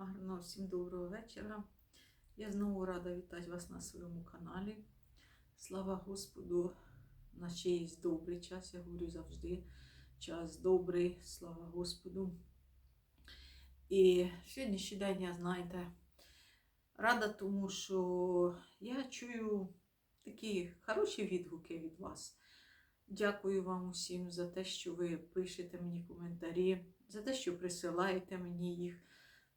Гарного всім доброго вечора. Я знову рада вітати вас на своєму каналі. Слава Господу, на чиїсь добрий час, я говорю завжди. Час добрий, слава Господу. І сьогоднішній день, я знаєте, рада тому, що я чую такі хороші відгуки від вас. Дякую вам усім за те, що ви пишете мені коментарі, за те, що присилаєте мені їх.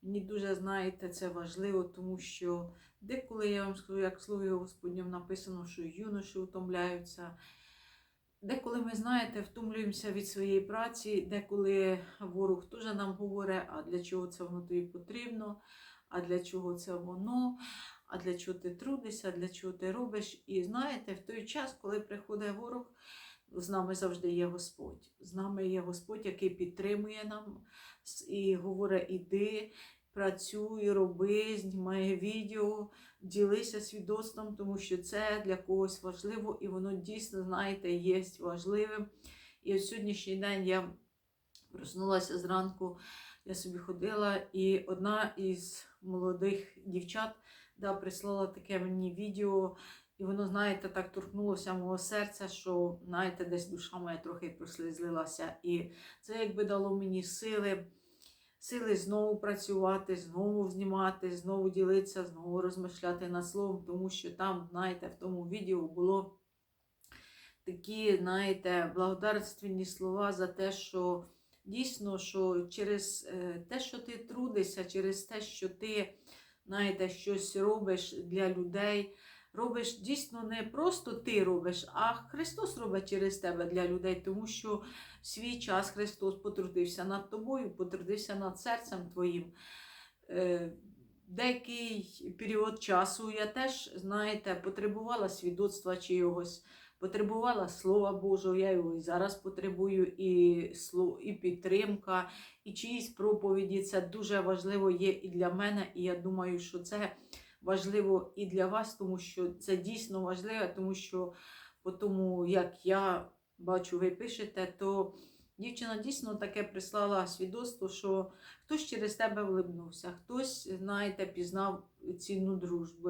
Мені дуже знаєте, це важливо, тому що деколи я вам скажу, як в слові Господньому написано, що юноші утомляються. Деколи ми, знаєте, втомлюємося від своєї праці, деколи ворог теж нам говорить, а для чого це воно тобі потрібно, а для чого це воно, а для чого ти трудишся, а для чого ти робиш. І знаєте, в той час, коли приходить ворог, з нами завжди є Господь. З нами є Господь, який підтримує нам і говорить: іди, працюй, роби, знімай відео, ділися свідоцтвом, тому що це для когось важливо, і воно дійсно, знаєте, є важливим. І от сьогоднішній день я проснулася зранку, я собі ходила, і одна із молодих дівчат да, прислала таке мені відео. І воно, знаєте, так торкнулося мого серця, що, знаєте, десь душа моя трохи прослизлилася. І це якби дало мені сили, сили знову працювати, знову знімати, знову ділитися, знову розмишляти над словом, тому що там, знаєте, в тому відео було такі, знаєте, благодарственні слова за те, що дійсно, що через е, те, що ти трудишся, через те, що ти, знаєте, щось робиш для людей робиш дійсно не просто ти робиш, а Христос робить через тебе для людей, тому що в свій час Христос потрудився над тобою, потрудився над серцем твоїм. Е, Деякий період часу я теж, знаєте, потребувала свідоцтва чогось, потребувала Слова Божого, я його і зараз потребую, і і підтримка, і чиїсь проповіді. Це дуже важливо є і для мене, і я думаю, що це важливо і для вас, тому що це дійсно важливо, тому що по тому, як я бачу, ви пишете, то дівчина дійсно таке прислала свідоцтво, що хтось через тебе влибнувся, хтось, знаєте, пізнав цінну дружбу,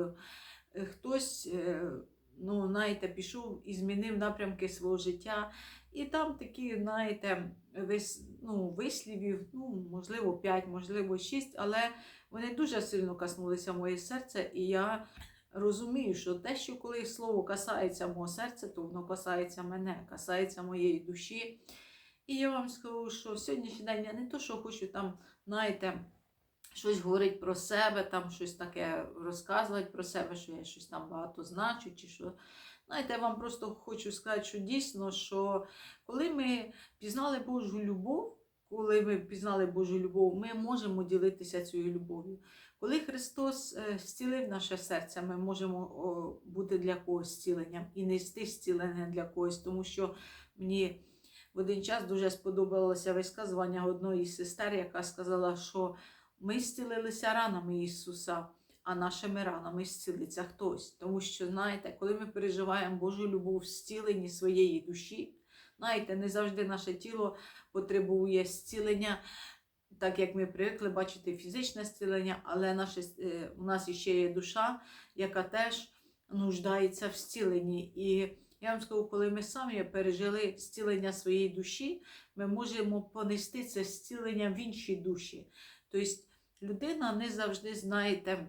хтось. е, Ну, знаєте, пішов і змінив напрямки свого життя. І там такі, знаєте, вис, ну, вислівів, ну, можливо, 5, можливо, 6, але вони дуже сильно коснулися моє серце, і я розумію, що те, що коли слово касається мого серця, то воно касається мене, касається моєї душі. І я вам скажу, що сьогоднішній день я не то, що хочу там, знаєте, щось говорити про себе, там щось таке розказувати про себе, що я щось там багато значу, чи що. Знаєте, я вам просто хочу сказати, що дійсно, що коли ми пізнали Божу любов, коли ми пізнали Божу любов, ми можемо ділитися цією любов'ю. Коли Христос е, зцілив наше серце, ми можемо бути для когось зціленням і нести зцілення для когось, тому що мені в один час дуже сподобалося висказування одної сестер, яка сказала, що ми зцілилися ранами Ісуса. А нашими ранами зцілиться хтось. Тому що, знаєте, коли ми переживаємо Божу любов в зціленні своєї душі, знаєте, не завжди наше тіло потребує зцілення, так як ми привикли бачити фізичне зцілення, але наше, е, у нас ще є душа, яка теж нуждається в зціленні. І я вам скажу, коли ми самі пережили зцілення своєї душі, ми можемо понести це зцілення в іншій душі. Тобто людина не завжди, знаєте,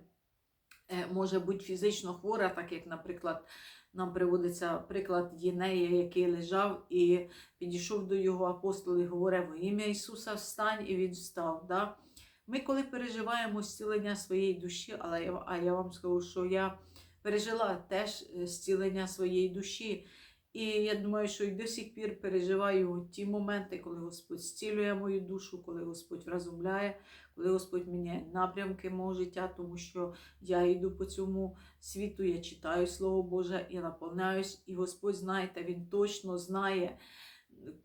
е, може бути фізично хвора, так як, наприклад, нам приводиться приклад Єнея, який лежав і підійшов до його апостола і говорив, во ім'я Ісуса встань, і він встав. Да? Ми, коли переживаємо зцілення своєї душі, але я, а я вам скажу, що я пережила теж е, зцілення своєї душі. І я думаю, що і до сих пір переживаю ті моменти, коли Господь зцілює мою душу, коли Господь вразумляє, коли Господь міняє напрямки мого життя, тому що я йду по цьому світу, я читаю Слово Боже і наповняюсь. І Господь, знаєте, Він точно знає,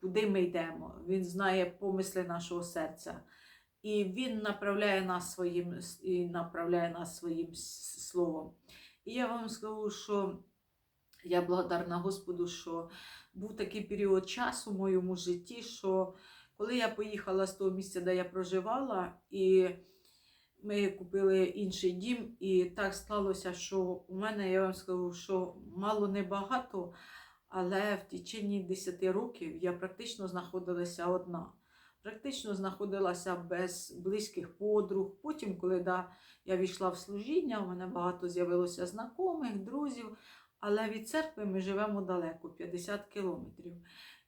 куди ми йдемо. Він знає помисли нашого серця. І Він направляє нас своїм і направляє нас своїм словом. І я вам скажу, що. Я благодарна Господу, що був такий період часу в моєму житті, що коли я поїхала з того місця, де я проживала, і ми купили інший дім, і так склалося, що у мене, я вам скажу, що мало не багато, але в течение 10 років я практично знаходилася одна. Практично знаходилася без близьких подруг. Потім, коли да, я війшла в служіння, у мене багато з'явилося знайомих, друзів, але від церкви ми живемо далеко, 50 кілометрів.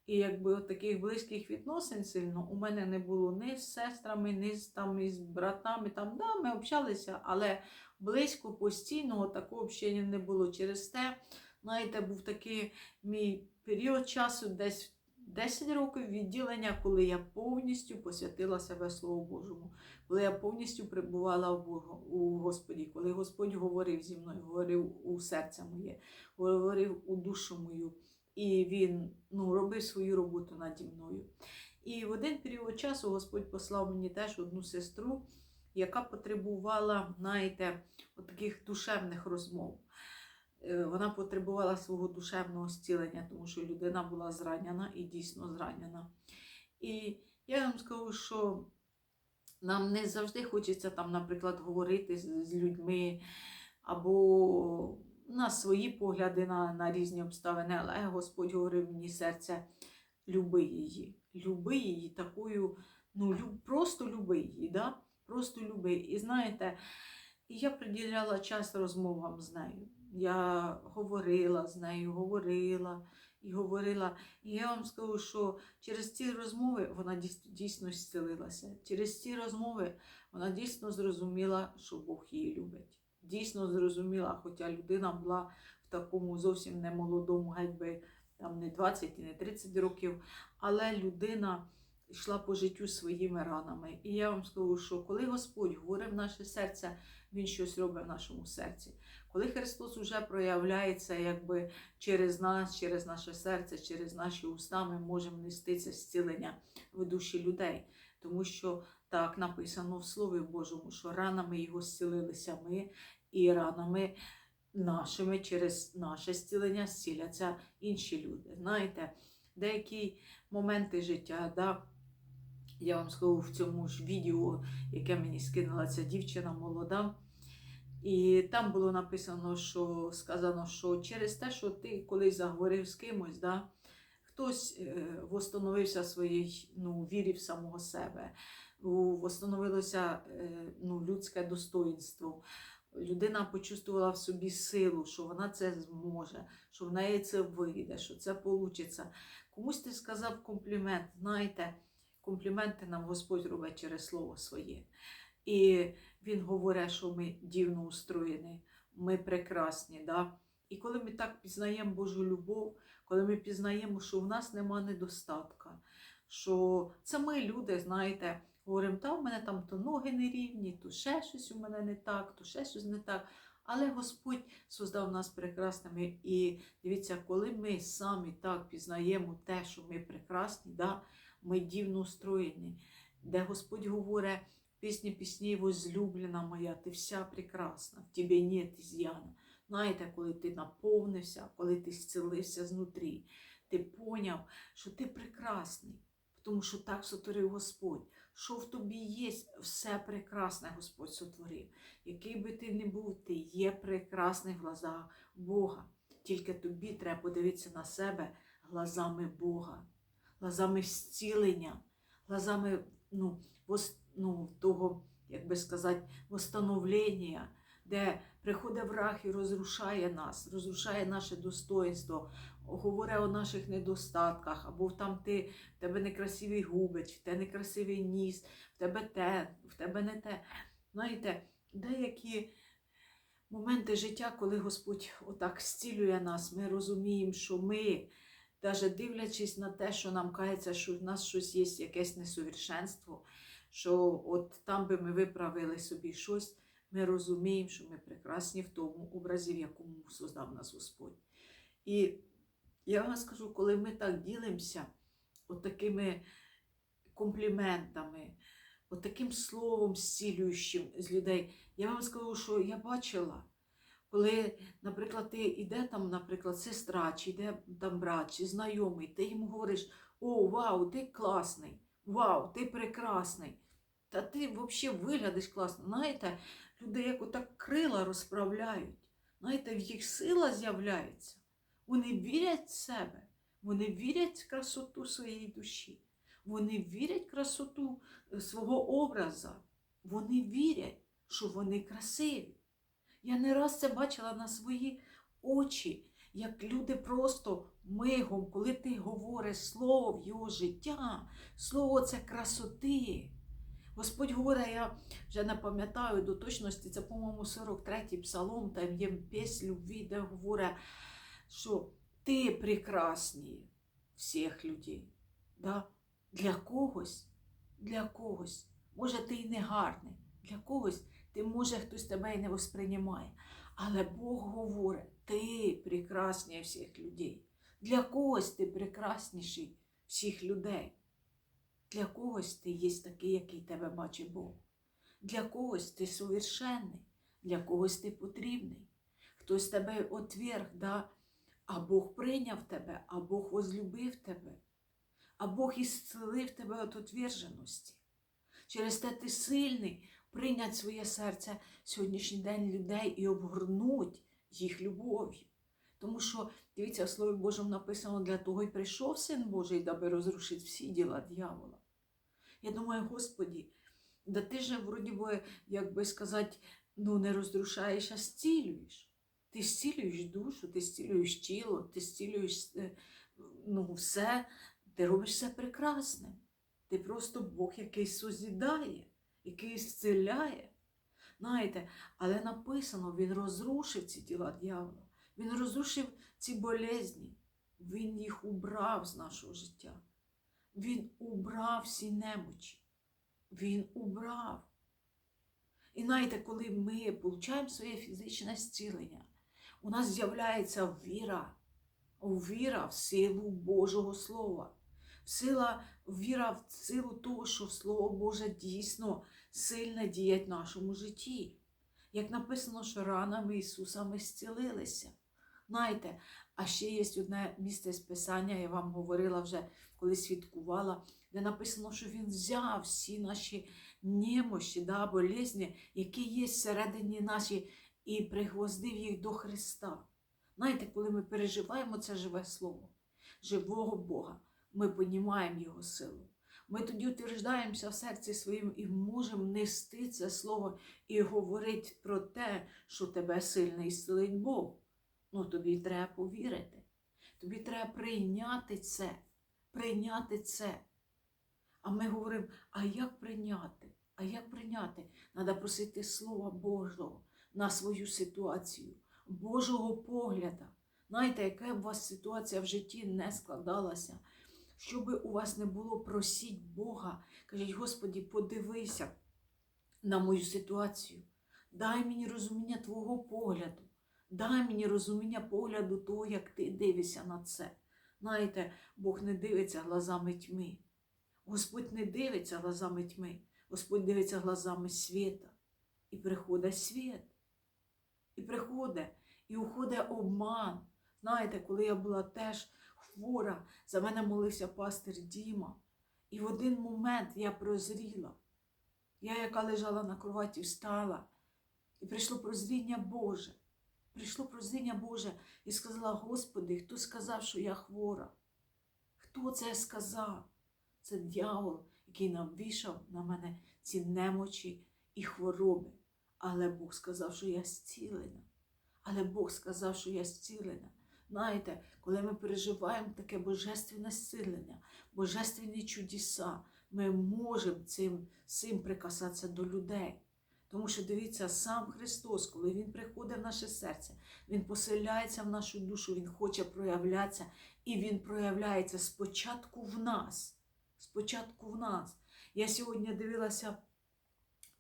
І якби от таких близьких відносин сильно у мене не було ні з сестрами, ні з там із братами. Там да, ми общалися, але близько постійного такого общення не було. Через те, знаєте, був такий мій період часу, десь 10 років відділення, коли я повністю посвятила себе Слову Божому, коли я повністю прибувала у Господі, коли Господь говорив зі мною, говорив у серце моє, говорив у душу мою. І він ну, робив свою роботу наді мною. І в один період часу Господь послав мені теж одну сестру, яка потребувала, знаєте, от таких душевних розмов. Е, Вона потребувала свого душевного зцілення, тому що людина була зранена і дійсно зранена. І я вам скажу, що нам не завжди хочеться там, наприклад, говорити з, людьми або у нас свої погляди на, на різні обставини, але Господь говорив мені серце, люби її, люби її такою, ну люб, просто люби її, да? просто люби. І знаєте, я приділяла час розмовам з нею. Я говорила з нею, говорила і говорила. І я вам скажу, що через ці розмови вона дійсно, зцілилася. Через ці розмови вона дійсно зрозуміла, що Бог її любить дійсно зрозуміла, хоча людина була в такому зовсім не молодому, геть би там не 20 і не 30 років, але людина йшла по життю своїми ранами. І я вам скажу, що коли Господь говорить в наше серце, Він щось робить в нашому серці. Коли Христос вже проявляється якби через нас, через наше серце, через наші уста, ми можемо нести це зцілення в душі людей. Тому що так написано в Слові Божому, що ранами його зцілилися ми, і ранами нашими через наше зцілення зціляться інші люди. Знаєте, деякі моменти життя, да, я вам скажу в цьому ж відео, яке мені скинула ця дівчина молода. І там було написано, що сказано, що через те, що ти колись заговорив з кимось, да, хтось е, восстановився своїй ну, вірі в самого себе, восстановилося е, ну, людське достоїнство. Людина почувствувала в собі силу, що вона це зможе, що в неї це вийде, що це вийде. Комусь ти сказав комплімент. Знаєте, компліменти нам Господь робить через слово своє. І Він говорить, що ми дивно устроєні, ми прекрасні. Да? І коли ми так пізнаємо Божу любов, коли ми пізнаємо, що в нас нема недостатка, що це ми люди, знаєте, говоримо, та в мене там то ноги не рівні, то ще щось у мене не так, то ще щось не так. Але Господь создав нас прекрасними. І дивіться, коли ми самі так пізнаємо те, що ми прекрасні, да, ми дивно устроєні, де Господь говорить, пісні пісні, возлюблена моя, ти вся прекрасна, в тебе нет із'яна. Знаєте, коли ти наповнився, коли ти зцілився знутрі, ти поняв, що ти прекрасний, тому що так сотворив Господь що в тобі є все прекрасне, Господь сотворив. Який би ти не був, ти є прекрасний в глазах Бога. Тільки тобі треба подивитися на себе глазами Бога, глазами зцілення, глазами ну, ну, того, як би сказати, восстановлення, де приходить враг і розрушає нас, розрушає наше достоинство, говорить о наших недостатках, або там ти, в тебе некрасиві губи, чи в тебе некрасивий ніс, в тебе те, в тебе не те. Знаєте, деякі моменти життя, коли Господь отак зцілює нас, ми розуміємо, що ми, навіть дивлячись на те, що нам кається, що в нас щось є, якесь несовершенство, що от там би ми виправили собі щось, ми розуміємо, що ми прекрасні в тому образі, в якому создав нас Господь. І я вам скажу, коли ми так ділимося от такими компліментами, от таким словом зцілюючим з людей, я вам скажу, що я бачила, коли, наприклад, ти йде там, наприклад, сестра, чи йде там брат, чи знайомий, ти йому говориш: О, вау, ти класний, вау, ти прекрасний. Та ти взагалі виглядиш класно. Знаєте, люди як отак крила розправляють. Знаєте, в їх сила з'являється. Вони вірять в себе, вони вірять в красоту своєї душі, вони вірять в красоту е, свого образа. Вони вірять, що вони красиві. Я не раз це бачила на свої очі, як люди просто мигом, коли ти говориш слово в його життя, слово це красоти. Господь говорить, я вже не пам'ятаю до точності, це, по-моєму, 43-й псалом, там є піснь любві, де говорить, що ти прекрасній всіх людей. Да? Для когось, для когось, може, ти й не гарний, для когось ти, може, хтось тебе і не восприймає. Але Бог говорить, ти прекрасній всіх людей. Для когось ти прекрасніший всіх людей. Для когось ти є такий, який тебе бачить Бог. Для когось ти совершенний, для когось ти потрібний. Хтось тебе отверг, да? а Бог прийняв тебе, а Бог возлюбив тебе, а Бог ісцелив тебе від отверженості. Через те ти сильний прийняти своє серце сьогоднішній день людей і обгорнуть їх любов'ю. Тому що, дивіться, в Слові Божому написано, для того й прийшов Син Божий, даби розрушити всі діла дьявола. Я думаю, Господі, да ти же, вроді би, як би сказати, ну не розрушаєш, а зцілюєш. Ти зцілюєш душу, ти зцілюєш тіло, ти зцілюєш е, ну, все, ти робиш все прекрасним. Ти просто Бог, який созідає, який зціляє. Знаєте, але написано, він розрушив ці діла дьявола. Він розрушив ці болезні, він їх убрав з нашого життя. Він убрав всі немочі. Він убрав. І знаєте, коли ми получаємо своє фізичне зцілення, у нас з'являється віра, віра в силу Божого Слова. Сила, віра в силу того, що Слово Боже дійсно сильно діє в нашому житті. Як написано, що ранами Ісуса ми зцілилися. Знаєте, а ще є одне місце з Писання, я вам говорила вже, коли свідкувала, де написано, що Він взяв всі наші немощі, да, болезні, які є всередині наші, і пригвоздив їх до Христа. Знаєте, коли ми переживаємо це живе Слово, живого Бога, ми понімаємо Його силу. Ми тоді утверждаємося в серці своїм і можемо нести це слово і говорити про те, що тебе сильно ісцелить Бог. Ну, тобі треба повірити. Тобі треба прийняти це, прийняти це. А ми говоримо, а як прийняти? А як прийняти? Треба просити Слова Божого на свою ситуацію, Божого погляда. Знаєте, яка б у вас ситуація в житті не складалася, що би у вас не було, просіть Бога. Кажіть, Господі, подивися на мою ситуацію. Дай мені розуміння Твого погляду. Дай мені розуміння погляду того, як ти дивишся на це. Знаєте, Бог не дивиться глазами тьми. Господь не дивиться глазами тьми. Господь дивиться глазами світа. І приходить світ. І приходить, і уходить обман. Знаєте, коли я була теж хвора, за мене молився пастир Діма. І в один момент я прозріла. Я, яка лежала на кроваті, встала, і прийшло прозріння Боже. Прийшло прозріння Боже і сказала, Господи, хто сказав, що я хвора? Хто це сказав? Це дьявол, який нам вішав на мене ці немочі і хвороби. Але Бог сказав, що я зцілена. Але Бог сказав, що я зцілена. Знаєте, коли ми переживаємо таке божественне зцілення, божественні чудеса, ми можемо цим, цим прикасатися до людей. Тому що дивіться, сам Христос, коли Він приходить в наше серце, Він поселяється в нашу душу, Він хоче проявлятися, і Він проявляється спочатку в нас. Спочатку в нас. Я сьогодні дивилася,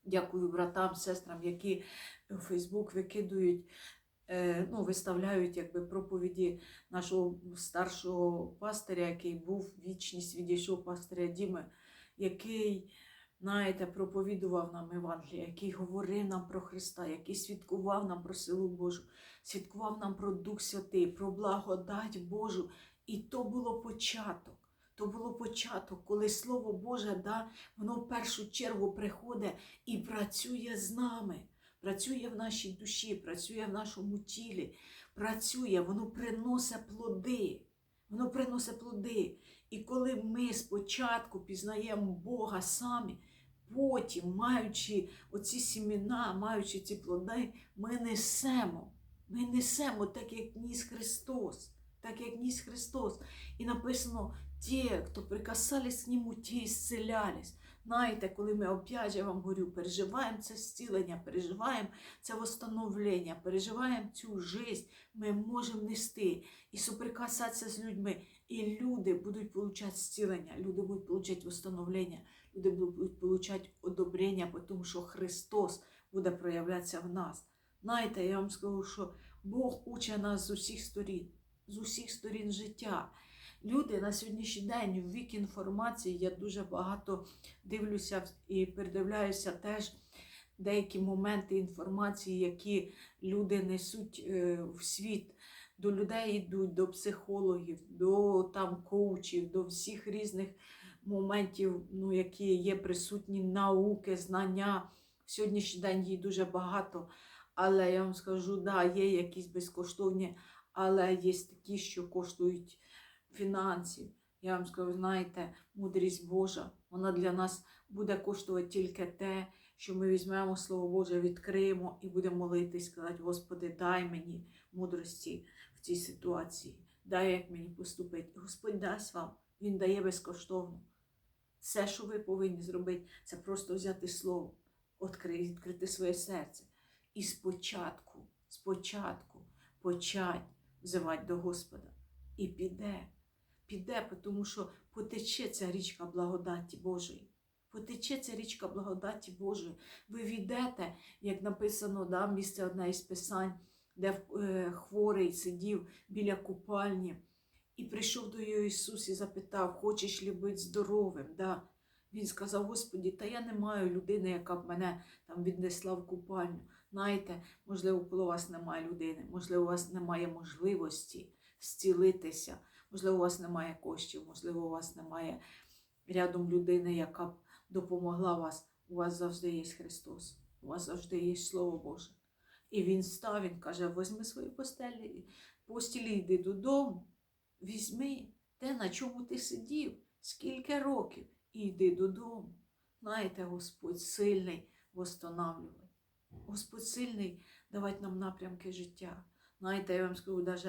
дякую братам, сестрам, які в Фейсбук викидують, е, ну, виставляють якби, проповіді нашого старшого пастиря, який був вічність відійшов пастиря Діми, який знаєте, проповідував нам Євангелія, який говорив нам про Христа, який свідкував нам про силу Божу, свідкував нам про Дух Святий, про благодать Божу. І то було початок. то було початок, коли Слово Боже, да, воно в першу чергу приходить і працює з нами, працює в нашій душі, працює в нашому тілі, працює, воно приносить плоди. Воно приносить плоди. І коли ми спочатку пізнаємо Бога самі, потім, маючи оці сімена, маючи ці плоди, ми несемо. Ми несемо так, як ніс Христос, так як ніс Христос. І написано, ті, хто прикасались к нему, ті ісцелялись. Знаєте, коли ми опять я вам говорю, переживаємо це зцілення, переживаємо це восстановлення, переживаємо цю жизнь, ми можемо нести і соприкасатися з людьми. І люди будуть получати зцілення, люди будуть получати восстановлення, люди будуть получати одобрення, тому що Христос буде проявлятися в нас. Знаєте, я вам скажу, що Бог учить нас з усіх сторін, з усіх сторін життя. Люди на сьогоднішній день в вік інформації я дуже багато дивлюся і передивляюся теж деякі моменти інформації, які люди несуть е, в світ. До людей йдуть, до психологів, до там коучів, до всіх різних моментів, ну, які є присутні науки, знання. В сьогоднішній день їх дуже багато. Але я вам скажу, да, є якісь безкоштовні, але є такі, що коштують фінансів. Я вам скажу, знаєте, мудрість Божа, вона для нас буде коштувати тільки те, що ми візьмемо Слово Боже, відкриємо і будемо молитись, сказати, Господи, дай мені мудрості в цій ситуації, дай як мені поступити. Господь дасть вам, Він дає безкоштовно. Все, що ви повинні зробити, це просто взяти слово, відкрити, відкрити своє серце. І спочатку, спочатку почать взивати до Господа. І піде, піде, тому що потече ця річка благодаті Божої. Потече ця річка благодаті Божої. Ви війдете, як написано, да, місце одне із писань, де е, хворий сидів біля купальні, і прийшов до його Ісус і запитав, хочеш ли бути здоровим? Да? Він сказав, Господі, та я не маю людини, яка б мене там віднесла в купальню. Знаєте, можливо, коли у вас немає людини, можливо, у вас немає можливості зцілитися, можливо, у вас немає коштів, можливо, у вас немає рядом людини, яка б допомогла вас. У вас завжди є Христос, у вас завжди є Слово Боже. І він став, він каже: возьми свої постелі, постілі, йди додому, візьми те, на чому ти сидів, скільки років, і йди додому. Знаєте, Господь сильний восстанавлювати. Господь сильний давати нам напрямки життя. Знаєте, я вам скажу, навіть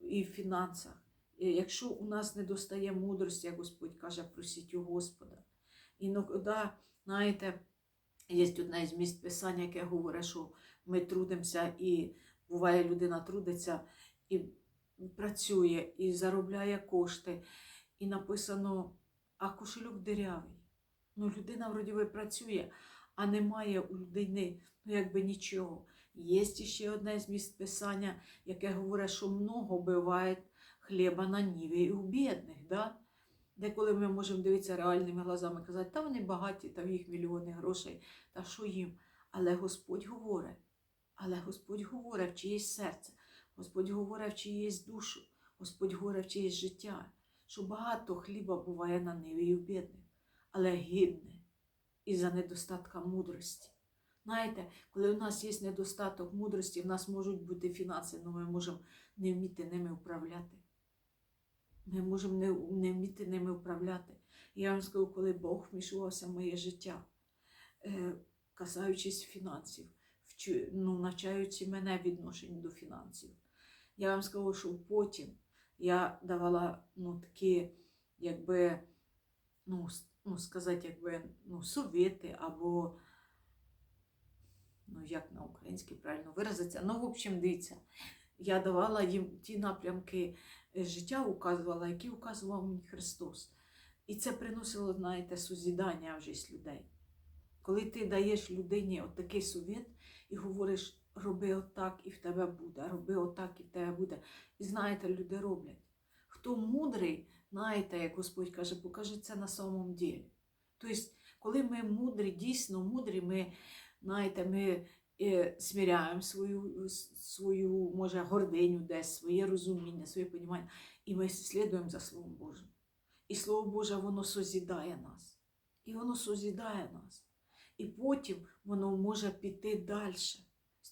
і в фінансах. Якщо у нас не достає мудрості, як Господь каже, просіть у Господа. Іноді, знаєте, є одне з місць писання, яке говорить, що ми трудимося, і буває, людина трудиться і працює, і заробляє кошти. І написано, а кошельок дирявий. Ну, людина вроді би працює, а немає у людини ну, якби нічого. Є ще одне з місць писання, яке говорить, що много буває хліба на ніві і у бідних. Да? Деколи ми можемо дивитися реальними глазами казати, та вони багаті, та в їх мільйони грошей, та що їм. Але Господь говорить, але Господь говорить в чиєсь серце, Господь говорить в чиєсь душу, Господь говорить в чиєсь життя, що багато хліба буває на ниві і у бідних, але гідне із-за недостатка мудрості. Знаєте, коли у нас є недостаток мудрості, в нас можуть бути фінанси, але ми можемо не вміти ними управляти. Ми можемо не, не вміти ними управляти. І я вам скажу, коли Бог вмішувався в моє життя, е, касаючись фінансів, вчу, ну, навчаючи мене відношенню до фінансів. Я вам скажу, що потім я давала ну, такі, якби, ну, ну сказати, якби, ну, совєти або ну як на українській правильно виразиться. Ну, в общем, дивіться, я давала їм ті напрямки е, життя, указувала, які указував мені Христос. І це приносило, знаєте, сузідання в життя людей. Коли ти даєш людині от такий совет і говориш, роби отак і в тебе буде, роби отак і в тебе буде. І знаєте, люди роблять. Хто мудрий, знаєте, як Господь каже, покажи це на самому ділі. Тобто, коли ми мудрі, дійсно мудрі, ми знаєте, ми е, сміряємо свою, свою, може, гординю десь, своє розуміння, своє понімання, і ми слідуємо за Словом Божим. І Слово Боже, воно созідає нас. І воно созідає нас. І потім воно може піти далі.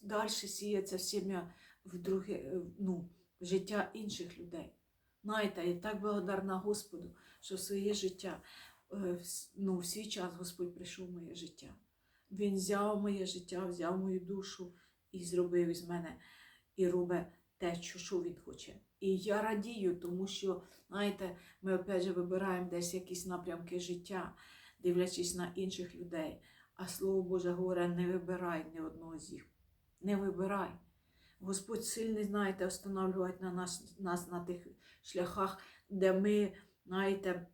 Далі сіється сім'я в друге, е, ну, життя інших людей. Знаєте, я так благодарна Господу, що в своє життя, е, ну, в свій час Господь прийшов в моє життя. Він взяв моє життя, взяв мою душу і зробив із мене і робить те, що він хоче. І я радію, тому що, знаєте, ми опять же вибираємо десь якісь напрямки життя, дивлячись на інших людей. А Слово Боже говорить, не вибирай ні одного з їх. Не вибирай. Господь сильний, знаєте, встановлювати на нас, нас на тих шляхах, де ми, знаєте,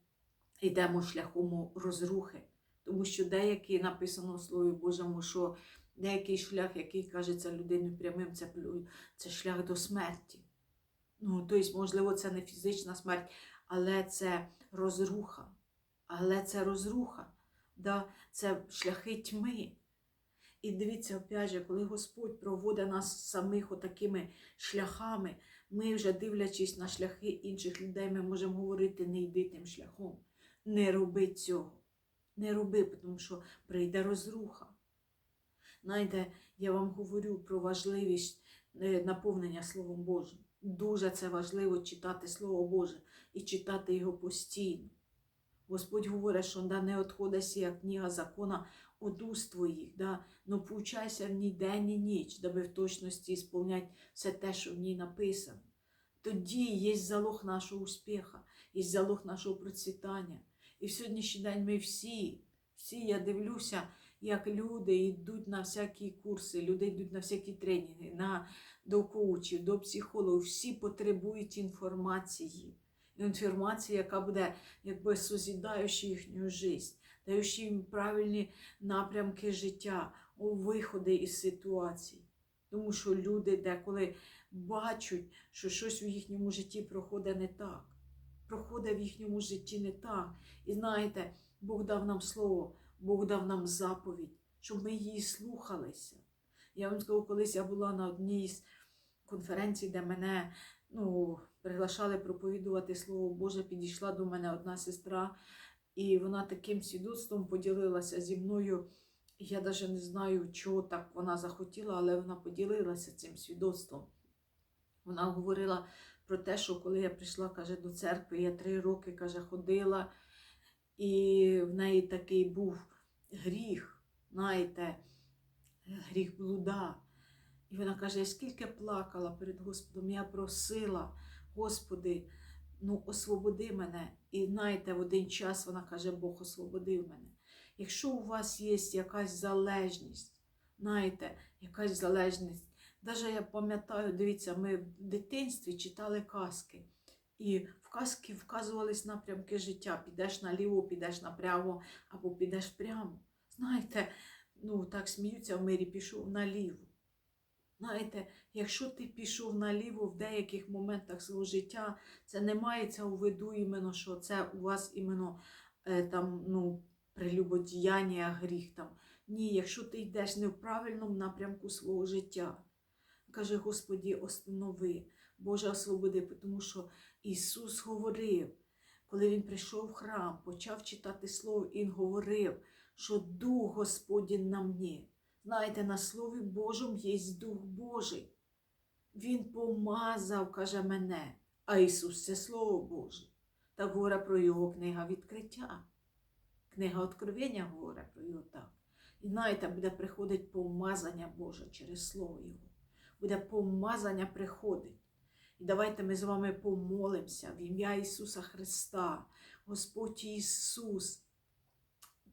йдемо шляхом розрухи. Тому що деякі написано в Слові Божому, що деякий шлях, який кажеться людиною прямим, це, це шлях до смерті. Ну, тобто, можливо, це не фізична смерть, але це розруха. Але це розруха. Да? Це шляхи тьми. І дивіться, опять же, коли Господь проводить нас самих отакими шляхами, ми вже дивлячись на шляхи інших людей, ми можемо говорити, не йди тим шляхом. Не роби цього. Не роби, тому що прийде розруха. Знаєте, я вам говорю про важливість е, наповнення Словом Божим. Дуже це важливо читати Слово Боже і читати його постійно. Господь говорить, що не відходиться, як книга закона от уст твоїх, да, но поучайся в ній день і ніч, даби в точності сповнять все те, що в ній написано. Тоді є залог нашого успіху, є залог нашого процвітання. І в сьогоднішній день ми всі, всі, я дивлюся, як люди йдуть на всякі курси, люди йдуть на всякі тренінги, на, до коучів, до психологів, всі потребують інформації. Інформації, яка буде якби созідаючи їхню життя, даючи їм правильні напрямки життя, виходи із ситуацій. Тому що люди деколи бачать, що щось у їхньому житті проходить не так. Проходить в їхньому житті не так. І знаєте, Бог дав нам слово, Бог дав нам заповідь, щоб ми її слухалися. Я вам скажу, колись я була на одній з конференцій, де мене ну, приглашали проповідувати Слово Боже, підійшла до мене одна сестра, і вона таким свідоцтвом поділилася зі мною. Я навіть не знаю, чого так вона захотіла, але вона поділилася цим свідоцтвом. Вона говорила про те, що коли я прийшла каже, до церкви, я три роки каже, ходила, і в неї такий був гріх, знаєте, гріх блуда. І вона каже, я скільки плакала перед Господом, я просила, Господи, ну освободи мене. І знаєте, в один час вона каже, Бог освободив мене. Якщо у вас є якась залежність, знаєте, якась залежність, навіть я пам'ятаю, дивіться, ми в дитинстві читали казки. І в казки вказувались напрямки життя. Підеш наліво, підеш направо або підеш прямо. Знаєте, ну так сміються в мирі, пішов наліво. Знаєте, якщо ти пішов наліво в деяких моментах свого життя, це не мається у виду іменно, що це у вас іменно е, там, ну, прелюбодіяння, гріх там. Ні, якщо ти йдеш не в правильному напрямку свого життя, каже Господі, останови, Боже, освободи, тому що Ісус говорив, коли Він прийшов в храм, почав читати Слово, Він говорив, що Дух Господень на мені. Знаєте, на Слові Божому є Дух Божий. Він помазав, каже мене, а Ісус це Слово Боже. Так говорить про Його книга відкриття. Книга Откровення говорить про його так. І знаєте, буде приходить помазання Боже через Слово Його. Буде помазання приходить. І давайте ми з вами помолимося в ім'я Ісуса Христа. Господь Ісус,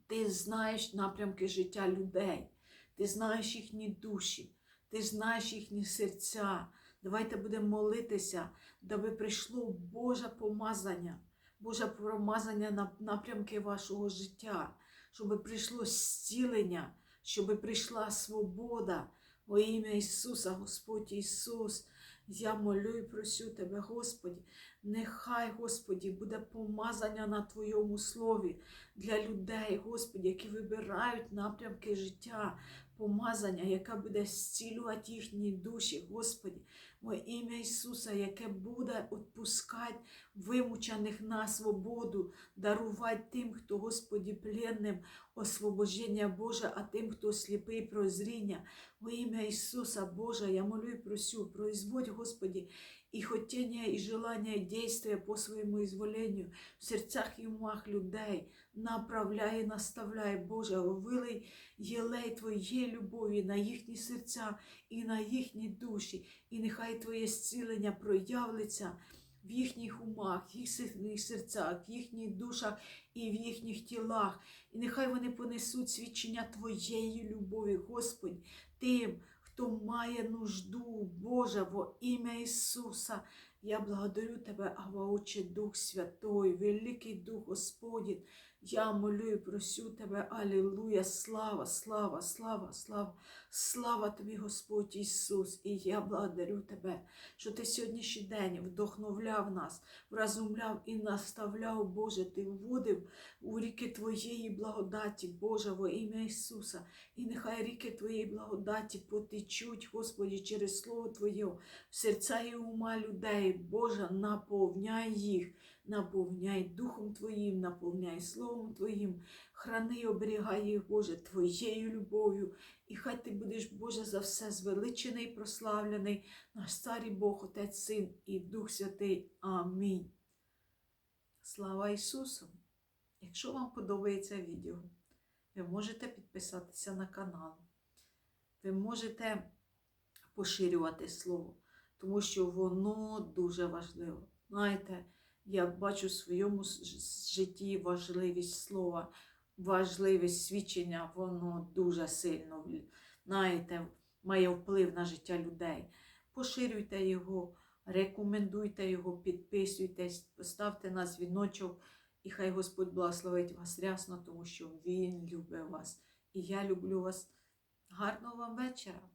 Ти знаєш напрямки життя людей, Ти знаєш їхні душі, Ти знаєш їхні серця. Давайте будемо молитися, даби прийшло Боже помазання. Боже промазання на напрямки вашого життя, щоб прийшло зцілення, щоб прийшла свобода. Во ім'я Ісуса, Господь Ісус, я молю і просю Тебе, Господі, нехай, Господі, буде помазання на Твоєму слові для людей, Господі, які вибирають напрямки життя. помазання, яке буде зцілювати їхні душі, Господі, во ім'я Ісуса, яке буде відпускати вимучених на свободу, дарувати тим, хто, Господі, пленним освобождення Боже, а тим, хто сліпий прозріння. Во ім'я Ісуса, Боже, я молю і просю, производь, Господі, і хотіння, і желання, і дійствия по своєму ізволенню в серцях і умах людей, направляй і наставляй, Боже, вилий єлей Твоєї любові на їхні серця і на їхні душі, і нехай Твоє зцілення проявиться в їхніх умах, в їхніх серцях, в їхніх душах і в їхніх тілах. І нехай вони понесуть свідчення Твоєї любові, Господь, тим, хто має нужду, Боже, во ім'я Ісуса. Я благодарю Тебе, Ава Отче, Дух Святой, Великий Дух Господень. Я молю і просю Тебе, Алілуя, слава, слава, слава, слава, слава Тобі, Господь Ісус. І я благодарю Тебе, що Ти сьогоднішній день вдохновляв нас, вразумляв і наставляв, Боже, Ти вводив у ріки Твоєї благодаті, Боже, во ім'я Ісуса. І нехай ріки Твоєї благодаті потечуть, Господі, через Слово Твоє, в серця і ума людей, Боже, наповняй їх, наповняй Духом Твоїм, наповняй Словом Твоїм, храни і оберігай їх, Боже, Твоєю любов'ю. І хай Ти будеш, Боже, за все звеличений, прославлений, наш і Бог, Отець, Син і Дух Святий. Амінь. Слава Ісусу! Якщо вам подобається відео, ви можете підписатися на канал. Ви можете поширювати слово, тому що воно дуже важливо. Знаєте, я бачу в своєму житті важливість слова, важливість свідчення, воно дуже сильно знаєте, має вплив на життя людей. Поширюйте його, рекомендуйте його, підписуйтесь, поставте на дзвіночок, і хай Господь благословить вас рясно, тому що Він любить вас. І я люблю вас. Гарного вам вечора!